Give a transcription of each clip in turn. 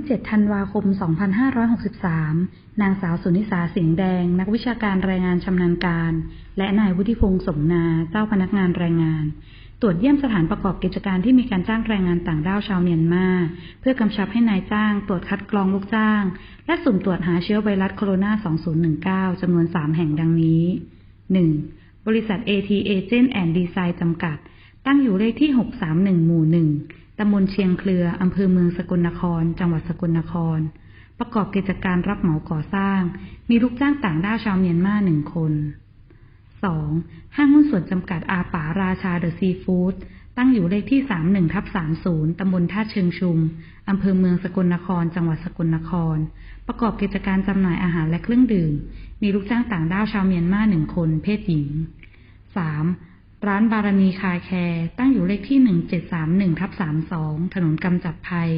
ที่ 7 ธันวาคม 2563 นางสาวสุนิสาสิงห์แดง นักวิชาการแรงงานชำนาญการ และนายวุฒิพงษ์สมนา เจ้าพนักงานแรงงาน ตรวจเยี่ยมสถานประกอบกิจการที่มีการจ้างแรงงานต่างด้าวชาวเมียนมา เพื่อกำชับให้นายจ้าง ตรวจคัดกรองลูกจ้าง และสุ่มตรวจหาเชื้อไวรัสโคโรนา 2019 จำนวน 3 แห่งดังนี้ 1. บริษัท AT Agent and Design จำกัด ตั้งอยู่เลขที่ 631 หมู่ 1 ตำบลเชียงเครือ อำเภอเมืองสกลนคร จังหวัดสกลนคร ประกอบกิจการรับเหมาก่อสร้าง มีลูกจ้างต่างด้าวชาวเมียนมาหนึ่งคน 2. ห้างหุ้นส่วนจำกัดอาป๋าราชาเดอะซีฟู้ดตั้งอยู่เลขที่ 31ทับ30 ตำบลท่าเชิงชุม อำเภอเมืองสกลนคร จังหวัดสกลนคร ประกอบกิจการจำหน่ายอาหารและเครื่องดื่ม มีลูกจ้างต่างด้าวชาวเมียนมาหนึ่งคน เพศหญิง 3. ร้านบารมีคาแคร์ตั้งอยู่เลขที่ 1731ทับ32 ถนนกำจับภัย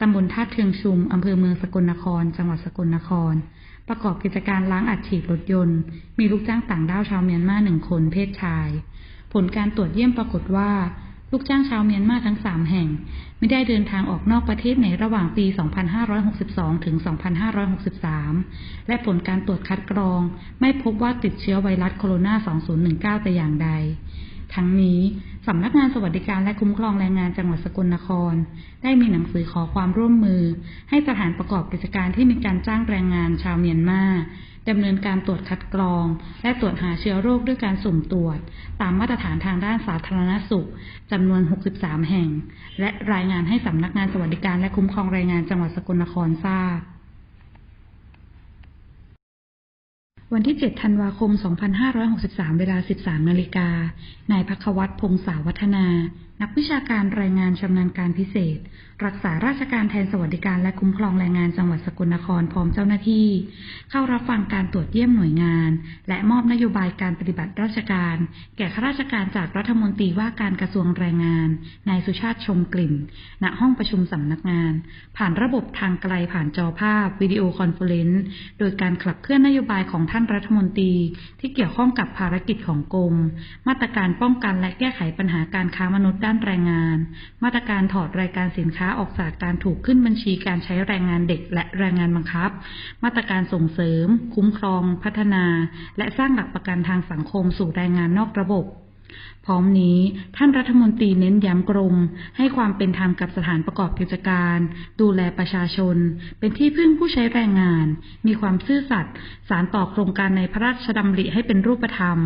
ตำบลท่าเชิงชุม อำเภอเมืองสกลนคร จังหวัดสกลนคร ประกอบกิจการล้างอัดฉีดรถยนต์ มีลูกจ้างต่างด้าวชาวเมียนมาหนึ่งคนเพศชาย ผลการตรวจเยี่ยมปรากฏว่า ลูกจ้างชาวเมียนมาทั้ง 3 แห่ง ไม่ได้เดินทางออกนอกประเทศในระหว่างปี 2562 ถึง 2563 และผลการตรวจคัดกรอง ไม่พบว่าติดเชื้อไวรัสโคโรนา 2019 แต่อย่างใด ทั้งนี้สำนักงานสวัสดิการและคุ้มครองแรงงานจังหวัดสกลนคร ได้มีหนังสือขอความร่วมมือ ให้สถานประกอบกิจการที่มีการจ้างแรงงานชาวเมียนมาดำเนินการตรวจคัดกรอง และตรวจหาเชื้อโรคด้วยการสุ่มตรวจ ตามมาตรฐานทางด้านสาธารณสุขจำนวน 63 แห่ง และรายงานให้สำนักงานสวัสดิการและคุ้มครองแรงงานจังหวัดสกลนครทราบ วันที่ 7 ธันวาคม 2563 เวลา 13 นาฬิกา นายพักวัตรพงษาวัฒนา นักวิชาการรายงานชำนาญการพิเศษ รักษาราชการแทนสวัสดิการและคุ้มครองแรงงานจังหวัดสกลนครพร้อมเจ้าหน้าที่ เข้ารับฟังการตรวจเยี่ยมหน่วยงาน และมอบนโยบายการปฏิบัติราชการ แก่ข้าราชการจากรัฐมนตรีว่าการกระทรวงแรงงาน นายสุชาติชมกลิ่น ณ ห้องประชุมสำนักงาน ผ่านระบบทางไกลผ่านจอภาพวิดีโอคอนเฟอเรนซ์ โดยการขับเคลื่อนนโยบายของท่านานรัฐมนตรี ที่เกี่ยวข้องกับภารกิจของกรม มาตรการป้องกันและแก้ไขปัญหาการค้ามนุษย์ด้านแรงงาน มาตรการถอดรายการสินค้าออกจากการถูกขึ้นบัญชีการใช้แรงงานเด็กและแรงงานบังคับ มาตรการส่งเสริม คุ้มครอง พัฒนา และสร้างหลักประกันทางสังคมสู่แรงงานนอกระบบ พร้อมนี้ท่านรัฐมนตรีเน้นย้ำกรม ให้ความเป็นธรรมกับสถานประกอบกิจการ ดูแลประชาชน เป็นที่พึ่งผู้ใช้แรงงาน มีความซื่อสัตย์สารต่อโครงการในพระราชดำริให้เป็นรูปธรรม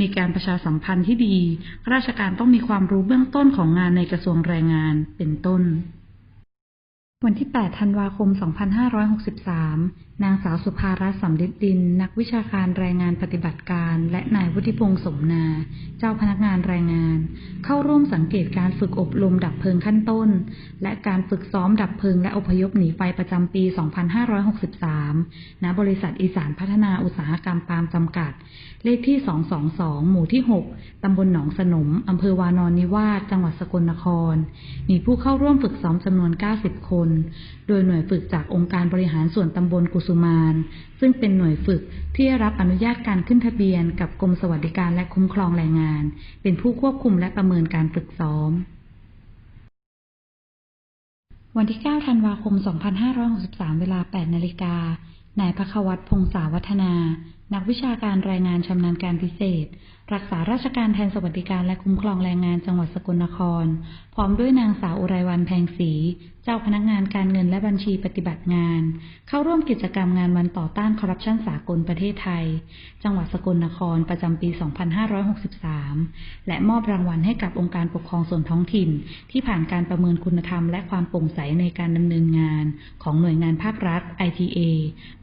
มีการประชาสัมพันธ์ที่ดีข้าราชการต้องมีความรู้เบื้องต้นของงานในกระทรวงแรงงานเป็นต้น วันที่ 8 ธันวาคม 2563 นางสาวสุภารัตน์สำลิดดิน นักวิชาการแรงงานปฏิบัติการ และนายวุฒิพงษ์สมนา เจ้าพนักงานแรงงาน เข้าร่วมสังเกตการฝึกอบรมดับเพลิงขั้นต้น และการฝึกซ้อมดับเพลิงและอพยพหนีไฟประจำปี 2563 ณ บริษัทอีสานพัฒนาอุตสาหกรรมปาล์มจำกัด เลขที่ 222 หมู่ที่ 6 ตำบลหนองสนม อำเภอวานอนนิวาส จังหวัดสกลนคร มีผู้เข้าร่วมฝึกซ้อมจำนวน 90 คนโดยหน่วยฝึกจากองค์การบริหารส่วนตำบลกุสุมาน ซึ่งเป็นหน่วยฝึกที่ได้รับอนุญาตการขึ้นทะเบียนกับกรมสวัสดิการและคุ้มครองแรงงาน เป็นผู้ควบคุมและประเมินการฝึกซ้อม วันที่ 9 ธันวาคม 2563 เวลา 8 นาฬิกานายพักวัตพงษาวัฒนา นักวิชาการรายงานชำนาญการพิเศษ รักษาราชการแทนสวัสดิการและคุ้มครองแรงงานจังหวัดสกลนคร พร้อมด้วยนางสาวอุไรวันแพงศรีเจ้าพนักงานการเงินและบัญชีปฏิบัติงาน เข้าร่วมกิจกรรมงานวันต่อต้านคอร์รัปชันสากลประเทศไทย จังหวัดสกลนครประจำปี 2563 และมอบรางวัลให้กับองค์การปกครองส่วนท้องถิ่น ที่ผ่านการประเมินคุณธรรมและความโปร่งใสในการดำเนินงาน ของหน่วยงานภาครัฐ ITA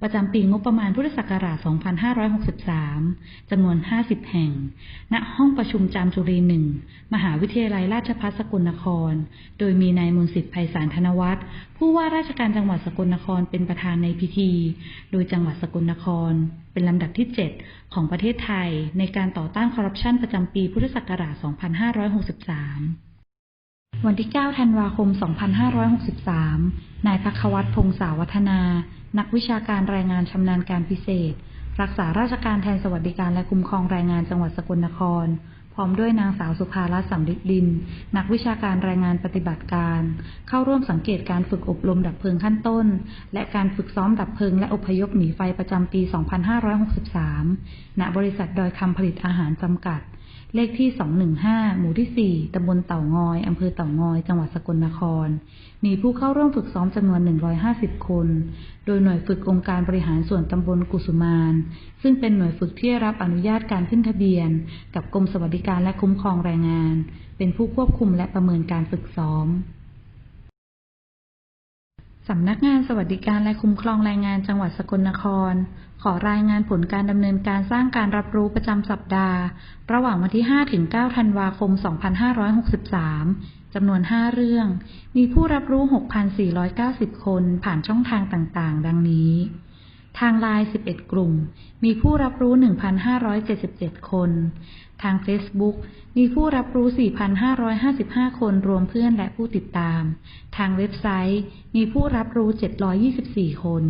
ประจำปีงบประมาณพุทธศักราช2563 จำนวน 50 แห่ง ณ ห้องประชุมจามจุรีหนึ่ง มหาวิทยาลัยราชภัฏสกลนคร โดยมีนายมนสิทธิ์ไพศาลธนวัฒน์ ผู้ว่าราชการจังหวัดสกลนครเป็นประธานในพิธี โดยจังหวัดสกลนคร เป็นลำดับที่ 7 ของประเทศไทย ในการต่อต้านคอร์รัปชันประจำปีพุทธศักราช 2563วันที่ 9 ธันวาคม 2563 นายพักวัตพงษาวัฒนา นักวิชาการรายงานชำนาญการพิเศษ รักษาราชการแทนสวัสดิการและคุ้มครองแรงงานจังหวัดสกลนคร พร้อมด้วยนางสาวสุภารัตน์สำลิดดิน นักวิชาการแรงงานปฏิบัติการ เข้าร่วมสังเกตการฝึกอบรมดับเพลิงขั้นต้น และการฝึกซ้อมดับเพลิงและอพยพหนีไฟประจำปี 2563 ณ บริษัทดอยคำผลิตอาหารจำกัด เลขที่ 215 หมู่ที่ 4 ตำบลเต่างอย อำเภอเต่างอย จังหวัดสกลนคร มีผู้เข้าร่วมฝึกซ้อมจำนวน 150 คน โดยหน่วยฝึกองค์การบริหารส่วนตำบลกุสุมาน ซึ่งเป็นหน่วยฝึกที่รับอนุญาตการขึ้นทะเบียน กับกรมสวัสดิการและคุ้มครองแรงงาน เป็นผู้ควบคุมและประเมินการฝึกซ้อม สำนักงานสวัสดิการและคุ้มครองแรงงานจังหวัดสกลนคร ขอรายงานผลการดำเนินการสร้างการรับรู้ประจำสัปดาห์ ระหว่างวันที่ 5 ถึง 9 ธันวาคม 2563 จำนวน 5 เรื่อง มีผู้รับรู้ 6,490 คนผ่านช่องทางต่าง ๆ ดังนี้ ทางไลน์ 11 กลุ่ม มีผู้รับรู้ 1,577 คน ทาง Facebook มีผู้รับรู้ 4,555 คนรวมเพื่อนและผู้ติดตาม ทางเว็บไซต์ มีผู้รับรู้ 724 คน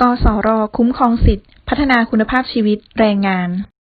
กสร คุ้มครองสิทธิพัฒนาคุณภาพชีวิตแรงงาน